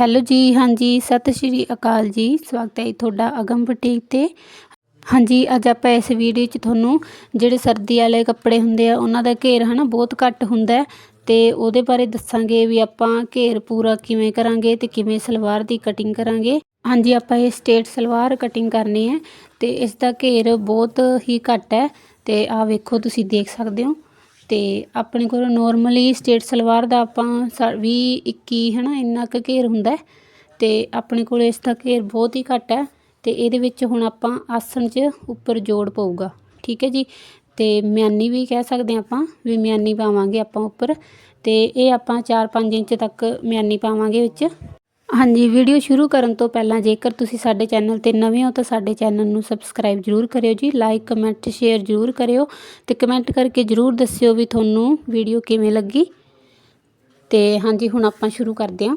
Hello ਜੀ, ਹਾਂਜੀ, ਸਤਿ ਸ਼੍ਰੀ ਅਕਾਲ ਜੀ, ਸਵਾਗਤ ਹੈ ਜੀ ਤੁਹਾਡਾ ਅਗਮ ਬੁਟੀਕ ਤੇ। ਹਾਂਜੀ, ਅੱਜ ਆਪਾਂ ਇਸ ਵੀਡੀਓ 'ਚ ਤੁਹਾਨੂੰ ਜਿਹੜੇ ਸਰਦੀ ਵਾਲੇ ਕੱਪੜੇ ਹੁੰਦੇ ਆ, ਉਹਨਾਂ ਦਾ ਘੇਰ ਹਨਾ ਬਹੁਤ ਘੱਟ ਹੁੰਦਾ ਹੈ ਤੇ ਉਹਦੇ ਬਾਰੇ ਦੱਸਾਂਗੇ ਵੀ ਆਪਾਂ ਘੇਰ ਪੂਰਾ ਕਿਵੇਂ ਕਰਾਂਗੇ ਤੇ ਕਿਵੇਂ ਸਲਵਾਰ ਦੀ ਕਟਿੰਗ ਕਰਾਂਗੇ। ਹਾਂਜੀ, ਆਪਾਂ ਇਹ ਸਟੇਟ ਸਲਵਾਰ ਕਟਿੰਗ ਕਰਨੀ ਹੈ ਤੇ ਇਸ ਦਾ ਘੇਰ ਬਹੁਤ ਹੀ ਘੱਟ ਹੈ ਤੇ ਆਹ ਵੇਖੋ, ਤੁਸੀਂ ਦੇਖ ਸਕਦੇ ਹੋ। ਅਤੇ ਆਪਣੇ ਕੋਲ ਨੋਰਮਲੀ ਸਟੇਟ ਸਲਵਾਰ ਦਾ ਆਪਾਂ ਸਾ, ਵੀਹ, ਇੱਕੀ ਹੈ ਨਾ ਇੰਨਾ ਕੁ ਘੇਰ ਹੁੰਦਾ ਅਤੇ ਆਪਣੇ ਕੋਲ ਇਸ ਦਾ ਘੇਰ ਬਹੁਤ ਹੀ ਘੱਟ ਹੈ ਅਤੇ ਇਹਦੇ ਵਿੱਚ ਹੁਣ ਆਪਾਂ ਆਸਣ 'ਚ ਉੱਪਰ ਜੋੜ ਪਊਗਾ, ਠੀਕ ਹੈ ਜੀ। ਅਤੇ ਮਿਆਨੀ ਵੀ ਕਹਿ ਸਕਦੇ ਹਾਂ ਆਪਾਂ ਵੀ ਮਿਆਨੀ ਪਾਵਾਂਗੇ ਆਪਾਂ ਉੱਪਰ। ਅਤੇ ਇਹ ਆਪਾਂ 4-5 ਇੰਚ ਤੱਕ ਮਿਆਨੀ ਪਾਵਾਂਗੇ ਵਿੱਚ। ਹਾਂਜੀ, ਵੀਡੀਓ ਸ਼ੁਰੂ ਕਰਨ ਤੋਂ ਪਹਿਲਾਂ ਜੇਕਰ ਤੁਸੀਂ ਸਾਡੇ ਚੈਨਲ ਤੇ ਨਵੇਂ ਹੋ ਤਾਂ ਸਾਡੇ ਚੈਨਲ ਨੂੰ ਸਬਸਕ੍ਰਾਈਬ ਜਰੂਰ ਕਰਿਓ ਜੀ। ਲਾਈਕ, ਕਮੈਂਟ, ਸ਼ੇਅਰ ਜਰੂਰ ਕਰਿਓ ਤੇ ਕਮੈਂਟ ਕਰਕੇ ਜਰੂਰ ਦੱਸਿਓ ਵੀ ਤੁਹਾਨੂੰ ਵੀਡੀਓ ਕਿਵੇਂ ਲੱਗੀ। ਤੇ ਹਾਂਜੀ, ਹੁਣ ਆਪਾਂ ਸ਼ੁਰੂ ਕਰਦੇ ਹਾਂ।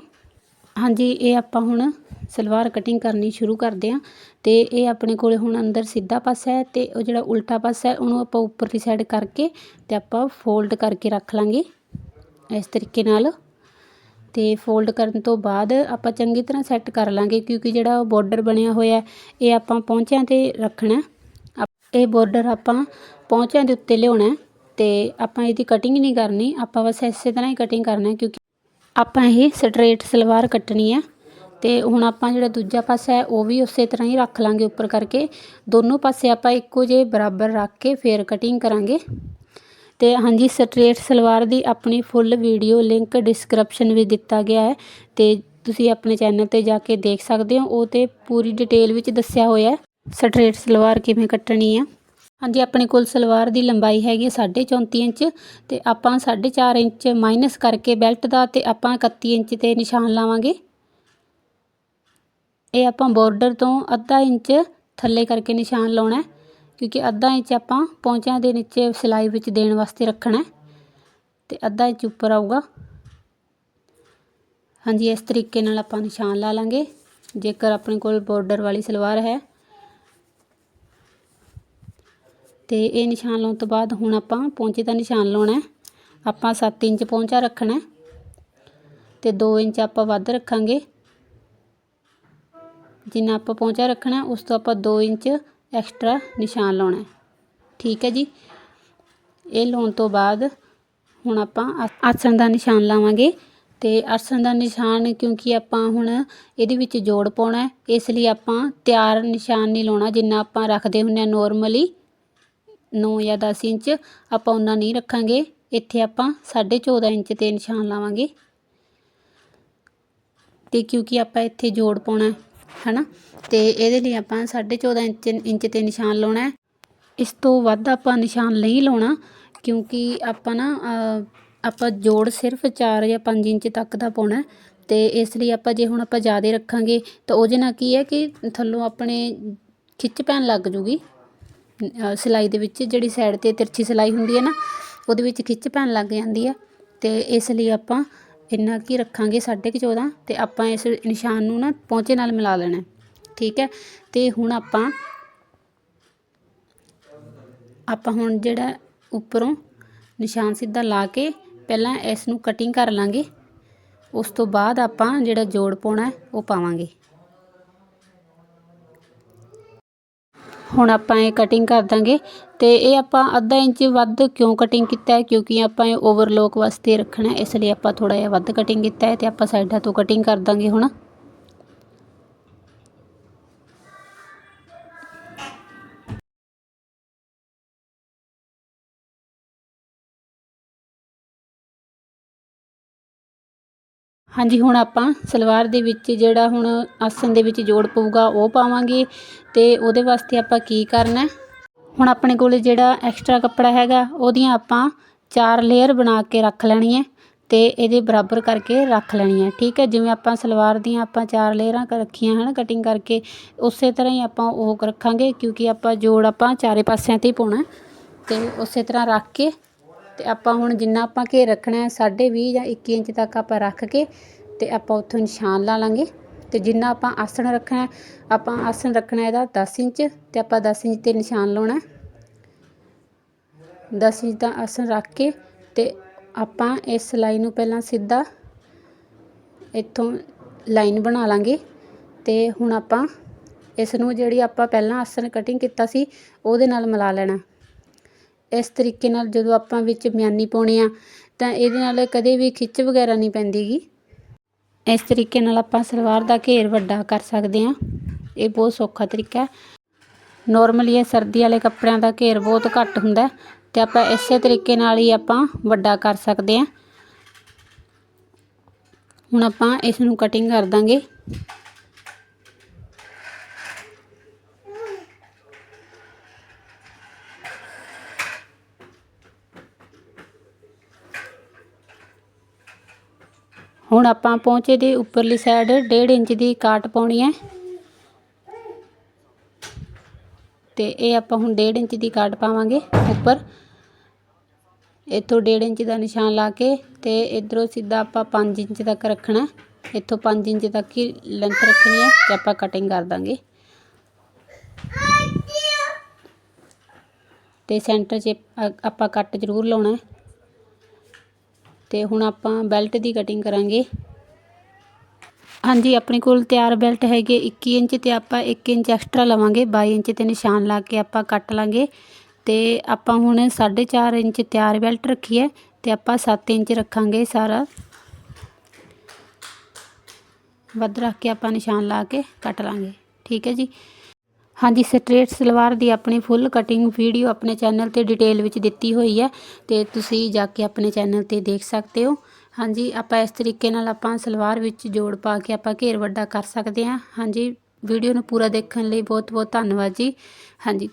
ਹਾਂਜੀ, ਇਹ ਆਪਾਂ ਹੁਣ ਸਲਵਾਰ ਕਟਿੰਗ ਕਰਨੀ ਸ਼ੁਰੂ ਕਰਦੇ ਹਾਂ ਤੇ ਇਹ ਆਪਣੇ ਕੋਲੇ ਹੁਣ ਅੰਦਰ ਸਿੱਧਾ ਪਾਸਾ ਹੈ ਤੇ ਉਹ ਜਿਹੜਾ ਉਲਟਾ ਪਾਸਾ ਹੈ ਉਹਨੂੰ ਆਪਾਂ ਉੱਪਰਲੀ ਸਾਈਡ ਕਰਕੇ ਤੇ ਆਪਾਂ ਫੋਲਡ ਕਰਕੇ ਰੱਖ ਲਾਂਗੇ। ਇਸ ਤਰੀਕੇ ਨਾਲ ਤੇ ਫੋਲਡ ਕਰਨ ਤੋਂ ਬਾਅਦ ਆਪਾਂ ਚੰਗੀ ਤਰ੍ਹਾਂ ਸੈੱਟ ਕਰ ਲਾਂਗੇ ਕਿਉਂਕਿ ਜਿਹੜਾ ਬਾਰਡਰ ਬਣਿਆ ਹੋਇਆ ਇਹ ਆਪਾਂ ਪੌਂਚਿਆਂ ਤੇ ਰੱਖਣਾ ਇਹ ਬਾਰਡਰ ਆਪਾਂ ਪੌਂਚਿਆਂ ਦੇ ਉੱਤੇ ਲਿਆਉਣਾ ਤੇ ਆਪਾਂ ਇਹਦੀ ਕਟਿੰਗ ਨਹੀਂ ਕਰਨੀ, ਆਪਾਂ ਬਸ ਇਸੇ ਤਰ੍ਹਾਂ ਹੀ ਕਟਿੰਗ ਕਰਨਾ ਕਿਉਂਕਿ ਆਪਾਂ ਇਹ ਸਟ੍ਰੇਟ ਸਲਵਾਰ ਕੱਟਣੀ ਹੈ ਤੇ ਹੁਣ ਆਪਾਂ ਜਿਹੜਾ ਦੂਜਾ ਪਾਸਾ ਹੈ, ਉਹ ਵੀ ਉਸੇ ਤਰ੍ਹਾਂ ਹੀ ਰੱਖ ਲਾਂਗੇ ਉੱਪਰ ਕਰਕੇ। ਦੋਨੋਂ ਪਾਸੇ ਆਪਾਂ ਇੱਕੋ ਜਿਹੇ ਬਰਾਬਰ ਰੱਖ ਕੇ ਫੇਰ ਕਟਿੰਗ ਕਰਾਂਗੇ। ਤੇ ਹਾਂਜੀ, ਸਟਰੇਟ ਸਲਵਾਰ ਦੀ ਆਪਣੀ ਫੁੱਲ ਵੀਡੀਓ ਲਿੰਕ ਡਿਸਕ੍ਰਿਪਸ਼ਨ ਵਿੱਚ ਦਿੱਤਾ ਗਿਆ ਹੈ ਤੇ ਤੁਸੀਂ ਆਪਣੇ ਚੈਨਲ ਤੇ ਜਾ ਕੇ ਦੇਖ ਸਕਦੇ ਹੋ। ਉਹ ਤੇ ਪੂਰੀ ਡਿਟੇਲ ਵਿੱਚ ਦੱਸਿਆ ਹੋਇਆ ਹੈ। ਸਟ੍ਰੇਟ ਸਲਵਾਰ ਕਿਵੇਂ ਕੱਟਣੀ ਆ? ਹਾਂਜੀ, ਆਪਣੇ ਕੋਲ ਸਲਵਾਰ ਦੀ ਲੰਬਾਈ ਹੈਗੀ 34.5 ਇੰਚ ਤੇ ਆਪਾਂ 4.5 ਇੰਚ ਮਾਈਨਸ ਕਰਕੇ ਬੈਲਟ ਦਾ ਤੇ ਆਪਾਂ 31 ਇੰਚ ਤੇ ਨਿਸ਼ਾਨ ਲਾਵਾਂਗੇ। ਇਹ ਆਪਾਂ ਬਾਰਡਰ ਤੋਂ ਅੱਧਾ ਇੰਚ ਥੱਲੇ ਕਰਕੇ ਨਿਸ਼ਾਨ ਲਾਉਣਾ ਕਿਉਂਕਿ ਅੱਧਾ ਇੰਚ ਆਪਾਂ ਪੌਂਚਿਆਂ ਦੇ ਨੀਚੇ ਸਿਲਾਈ ਵਿੱਚ ਦੇਣ ਵਾਸਤੇ ਰੱਖਣਾ ਤੇ ਅੱਧਾ ਇੰਚ ਉੱਪਰ ਆਊਗਾ। ਹਾਂਜੀ, ਇਸ ਤਰੀਕੇ ਨਾਲ ਆਪਾਂ ਨਿਸ਼ਾਨ ਲਾ ਲਾਂਗੇ। ਜੇਕਰ ਆਪਣੇ ਕੋਲ ਬਾਰਡਰ ਵਾਲੀ ਸਲਵਾਰ ਹੈ, ਤੇ ਇਹ ਨਿਸ਼ਾਨ ਲਾਉਣ ਤੋਂ ਬਾਅਦ ਹੁਣ ਆਪਾਂ ਪੌਂਚੇ ਦਾ ਨਿਸ਼ਾਨ ਲਾਉਣਾ ਆਪਾਂ 7 ਇੰਚ ਪੌਂਚਾ ਰੱਖਣਾ ਤੇ 2 ਇੰਚ ਆਪਾਂ ਵੱਧ ਰੱਖਾਂਗੇ। ਜਿੰਨਾ ਆਪਾਂ ਪੌਂਚਾ ਰੱਖਣਾ ਉਸ ਤੋਂ ਆਪਾਂ 2 ਇੰਚ ਐਕਸਟਰਾ ਨਿਸ਼ਾਨ ਲਾਉਣਾ ਠੀਕ ਹੈ ਜੀ। ਇਹ ਲਾਉਣ ਤੋਂ ਬਾਅਦ ਹੁਣ ਆਪਾਂ ਆਸਣ ਦਾ ਨਿਸ਼ਾਨ ਲਾਵਾਂਗੇ ਤੇ ਆਸਣ ਦਾ ਨਿਸ਼ਾਨ ਕਿਉਂਕਿ ਆਪਾਂ ਹੁਣ ਇਹਦੇ ਵਿੱਚ ਜੋੜ ਪਾਉਣਾ ਇਸ ਲਈ ਆਪਾਂ ਤਿਆਰ ਨਿਸ਼ਾਨ ਨਹੀਂ ਲਾਉਣਾ ਜਿੰਨਾ ਆਪਾਂ ਰੱਖਦੇ ਹੁੰਨੇ ਆ ਨੋਰਮਲੀ 9 ਜਾਂ 10 ਇੰਚ, ਆਪਾਂ ਉਹਨਾਂ ਨਹੀਂ ਰੱਖਾਂਗੇ। ਇੱਥੇ ਆਪਾਂ 14.5 ਇੰਚ ਤੇ ਨਿਸ਼ਾਨ ਲਾਵਾਂਗੇ। ਤੇ ਕਿਉਂਕਿ ਆਪਾਂ ਇੱਥੇ ਜੋੜ ਪਾਉਣਾ ਹਨਾ? ਤੇ ਇਹਦੇ ਲਈ ਆਪਾਂ 14.5 ਇੰਚ ਇੰਚ ਤੇ ਨਿਸ਼ਾਨ ਲਾਉਣਾ ਇਸ ਤੋਂ ਵੱਧ ਆਪਾਂ ਨਿਸ਼ਾਨ ਨਹੀਂ ਲਾਉਣਾ, ਕਿਉਂਕਿ ਆਪਾਂ ਨਾ ਆਪਾਂ ਜੋੜ ਸਿਰਫ 4 ਜਾਂ 5 ਇੰਚ ਤੱਕ ਦਾ ਪਾਉਣਾ ਤੇ ਇਸ ਲਈ ਆਪਾਂ ਜੇ ਹੁਣ ਆਪਾਂ ਜ਼ਿਆਦਾ ਰੱਖਾਂਗੇ, ਤਾਂ ਉਹਦੇ ਨਾਲ ਕੀ ਹੈ ਕਿ ਥੱਲੋਂ ਆਪਣੇ ਖਿੱਚ ਪੈਣ ਲੱਗ ਜੂਗੀ। ਸਿਲਾਈ ਦੇ ਵਿੱਚ ਜਿਹੜੀ ਸਾਈਡ ਤੇ ਤਿਰਛੀ ਸਿਲਾਈ ਹੁੰਦੀ ਹੈ ਨਾ, ਉਹਦੇ ਵਿੱਚ ਖਿੱਚ ਪੈਣ ਲੱਗ ਜਾਂਦੀ ਹੈ। ਤੇ ਇਸ ਲਈ ਆਪਾਂ ਇੰਨਾ ਕੀ ਰੱਖਾਂਗੇ 14.5 ਤੇ ਆਪਾਂ ਇਸ ਨਿਸ਼ਾਨ ਨੂੰ ਨਾ ਪੌਂਚੇ ਨਾਲ ਮਿਲਾ ਲੈਣਾ ਠੀਕ ਹੈ? ਤੇ ਹੁਣ ਆਪਾਂ ਆਪਾਂ ਹੁਣ ਜਿਹੜਾ ਉੱਪਰੋਂ ਨਿਸ਼ਾਨ ਸਿੱਧਾ ਲਾ ਕੇ ਪਹਿਲਾਂ ਇਸ ਨੂੰ ਕਟਿੰਗ ਕਰ ਲਾਂਗੇ। ਉਸ ਤੋਂ ਬਾਅਦ ਆਪਾਂ ਜਿਹੜਾ ਜੋੜ ਪਾਉਣਾ ਉਹ ਪਾਵਾਂਗੇ। ਹੁਣ ਆਪਾਂ ਇਹ ਕਟਿੰਗ ਕਰ ਦਾਂਗੇ ਤੇ ਇਹ ਆਪਾਂ ਅੱਧਾ ਇੰਚ ਵੱਧ ਕਿਉਂ ਕਟਿੰਗ ਕੀਤਾ ਹੈ? ਕਿਉਂਕਿ ਆਪਾਂ ਇਹ ਓਵਰਲੋਕ ਵਾਸਤੇ ਰੱਖਣਾ ਇਸ ਲਈ ਆਪਾਂ ਥੋੜਾ ਜਿਹਾ ਵੱਧ ਕਟਿੰਗ ਕੀਤਾ ਹੈ ਤੇ ਆਪਾਂ ਸਾਈਡਾਂ ਤੋਂ ਕਟਿੰਗ ਕਰ ਦਾਂਗੇ ਹੁਣ। ਹਾਂਜੀ, ਹੁਣ ਆਪਾਂ ਸਲਵਾਰ ਦੇ ਵਿੱਚ ਜਿਹੜਾ ਹੁਣ ਆਸਨ ਦੇ ਵਿੱਚ ਜੋੜ ਪਊਗਾ, ਉਹ ਪਾਵਾਂਗੇ ਤੇ ਉਹਦੇ ਵਾਸਤੇ ਆਪਾਂ ਕੀ ਕਰਨਾ ਹੁਣ ਆਪਣੇ ਕੋਲ ਜਿਹੜਾ ਐਕਸਟਰਾ ਕੱਪੜਾ ਹੈਗਾ, ਉਹਦੀਆਂ ਆਪਾਂ ਚਾਰ ਲੇਅਰ ਬਣਾ ਕੇ ਰੱਖ ਲੈਣੀ ਹੈ ਤੇ ਇਹਦੇ ਬਰਾਬਰ ਕਰਕੇ ਰੱਖ ਲੈਣੀ ਹੈ, ਠੀਕ ਹੈ? ਜਿਵੇਂ ਆਪਾਂ ਸਲਵਾਰ ਦੀਆਂ ਆਪਾਂ ਚਾਰ ਲੇਅਰਾਂ ਕਰ ਰੱਖੀਆਂ ਹਨ ਕਟਿੰਗ ਕਰਕੇ, ਉਸੇ ਤਰ੍ਹਾਂ ਹੀ ਆਪਾਂ ਉਹ ਰੱਖਾਂਗੇ ਕਿਉਂਕਿ ਆਪਾਂ ਜੋੜ ਆਪਾਂ ਚਾਰੇ ਪਾਸਿਆਂ ਤੇ ਹੀ ਪਾਉਣਾ ਤੇ ਉਸੇ ਤਰ੍ਹਾਂ ਰੱਖ ਕੇ ਅਤੇ ਆਪਾਂ ਹੁਣ ਜਿੰਨਾ ਆਪਾਂ ਘੇਰ ਰੱਖਣਾ ਸਾਢੇ ਵੀਹ ਜਾਂ 21 ਇੰਚ ਤੱਕ ਆਪਾਂ ਰੱਖ ਕੇ ਅਤੇ ਆਪਾਂ ਉੱਥੋਂ ਨਿਸ਼ਾਨ ਲਾ ਲਾਂਗੇ। ਅਤੇ ਜਿੰਨਾ ਆਪਾਂ ਆਸਣ ਰੱਖਣਾ ਆਪਾਂ ਆਸਣ ਰੱਖਣਾ ਇਹਦਾ 10 ਇੰਚ ਅਤੇ ਆਪਾਂ 10 ਇੰਚ ਤੇ ਨਿਸ਼ਾਨ ਲਾਉਣਾ 10 ਇੰਚ ਦਾ ਆਸਣ ਰੱਖ ਕੇ ਅਤੇ ਆਪਾਂ ਇਸ ਸਲਾਈ ਨੂੰ ਪਹਿਲਾਂ ਸਿੱਧਾ ਇੱਥੋਂ ਲਾਈਨ ਬਣਾ ਲਾਂਗੇ। ਤੇ ਹੁਣ ਆਪਾਂ ਇਸ ਨੂੰ ਜਿਹੜੀ ਆਪਾਂ ਪਹਿਲਾਂ ਆਸਣ ਕਟਿੰਗ ਕੀਤਾ ਸੀ, ਉਹਦੇ ਨਾਲ ਮਿਲਾ ਲੈਣਾ। ਇਸ ਤਰੀਕੇ ਨਾਲ ਜਦੋਂ ਆਪਾਂ ਵਿੱਚ ਮਿਆਨੀ ਪਾਉਣੀ ਆ, ਤਾਂ ਇਹਦੇ ਨਾਲ ਕਦੇ ਵੀ ਖਿੱਚ ਵਗੈਰਾ ਨਹੀਂ ਪੈਂਦੀਗੀ। ਇਸ ਤਰੀਕੇ ਨਾਲ ਆਪਾਂ ਸਲਵਾਰ ਦਾ ਘੇਰ ਵੱਡਾ ਕਰ ਸਕਦੇ ਹਾਂ ਇਹ ਬਹੁਤ ਸੌਖਾ ਤਰੀਕਾ ਹੈ। ਨੋਰਮਲੀ ਇਹ ਸਰਦੀ ਵਾਲੇ ਕੱਪੜਿਆਂ ਦਾ ਘੇਰ ਬਹੁਤ ਘੱਟ ਹੁੰਦਾ ਤੇ ਆਪਾਂ ਇਸੇ ਤਰੀਕੇ ਨਾਲ ਹੀ ਆਪਾਂ ਵੱਡਾ ਕਰ ਸਕਦੇ ਹਾਂ ਹੁਣ ਆਪਾਂ ਇਸ ਨੂੰ ਕਟਿੰਗ ਕਰ ਦਾਂਗੇ। ਹੁਣ ਆਪਾਂ ਪਹੁੰਚੇ ਦੀ ਉੱਪਰਲੀ ਸਾਈਡ 1.5 ਇੰਚ ਦੀ ਕਾਟ ਪਾਉਣੀ ਹੈ। ਤੇ ਇਹ ਆਪਾਂ ਹੁਣ 1.5 ਇੰਚ ਦੀ ਕਾਟ ਪਾਵਾਂਗੇ ਉੱਪਰ। ਇੱਥੋਂ 1.5 ਇੰਚ ਦਾ ਨਿਸ਼ਾਨ ਲਾ ਕੇ ਤੇ ਇਧਰੋਂ ਸਿੱਧਾ ਆਪਾਂ 5 ਇੰਚ ਤੱਕ ਰੱਖਣਾ ਇੱਥੋਂ 5 ਇੰਚ ਤੱਕ ਹੀ ਲੈਂਥ ਰੱਖਣੀ ਹੈ ਤੇ ਆਪਾਂ ਕਟਿੰਗ ਕਰ ਦਾਂਗੇ। ਤੇ ਸੈਂਟਰ 'ਚ ਆਪਾਂ ਕੱਟ ਜ਼ਰੂਰ ਲਾਉਣਾ ਤੇ ਹੁਣ ਆਪਾਂ ਬੈਲਟ ਦੀ ਕਟਿੰਗ ਕਰਾਂਗੇ। ਹਾਂਜੀ, ਆਪਣੇ ਕੋਲ ਤਿਆਰ ਬੈਲਟ ਹੈਗੇ 21 ਇੰਚ ਤੇ ਆਪਾਂ 1 ਇੰਚ ਐਕਸਟਰਾ ਲਵਾਂਗੇ 22 ਇੰਚ ਤੇ ਨਿਸ਼ਾਨ ਲਾ ਕੇ ਆਪਾਂ ਕੱਟ ਲਾਂਗੇ। ਤੇ ਆਪਾਂ ਹੁਣ 4.5 ਇੰਚ ਤਿਆਰ ਬੈਲਟ ਰੱਖੀ ਹੈ ਤੇ ਆਪਾਂ 7 ਇੰਚ ਰੱਖਾਂਗੇ ਸਾਰਾ। ਵੱਧ ਰੱਖ ਕੇ ਆਪਾਂ ਨਿਸ਼ਾਨ ਲਾ ਕੇ ਕੱਟ ਲਾਂਗੇ। ਠੀਕ ਹੈ ਜੀ? ਹਾਂਜੀ ਸਟ੍ਰੇਟ ਸਲਵਾਰ ਦੀ ਆਪਣੀ ਫੁੱਲ ਕਟਿੰਗ ਵੀਡੀਓ ਆਪਣੇ ਚੈਨਲ ਤੇ ਡਿਟੇਲ ਵਿੱਚ ਦਿੱਤੀ ਹੋਈ ਹੈ ਤੇ ਤੁਸੀਂ ਜਾ ਕੇ ਆਪਣੇ ਚੈਨਲ ਤੇ ਦੇਖ ਸਕਦੇ ਹੋ। ਹਾਂਜੀ, ਆਪਾਂ ਇਸ ਤਰੀਕੇ ਨਾਲ ਆਪਾਂ ਸਲਵਾਰ ਵਿੱਚ ਜੋੜ ਪਾ ਕੇ ਆਪਾਂ ਘੇਰ ਵੱਡਾ ਕਰ ਸਕਦੇ ਹਾਂ। ਹਾਂਜੀ ਵੀਡੀਓ ਨੂੰ ਪੂਰਾ ਦੇਖਣ ਲਈ ਬਹੁਤ ਬਹੁਤ ਧੰਨਵਾਦ ਜੀ। ਹਾਂਜੀ।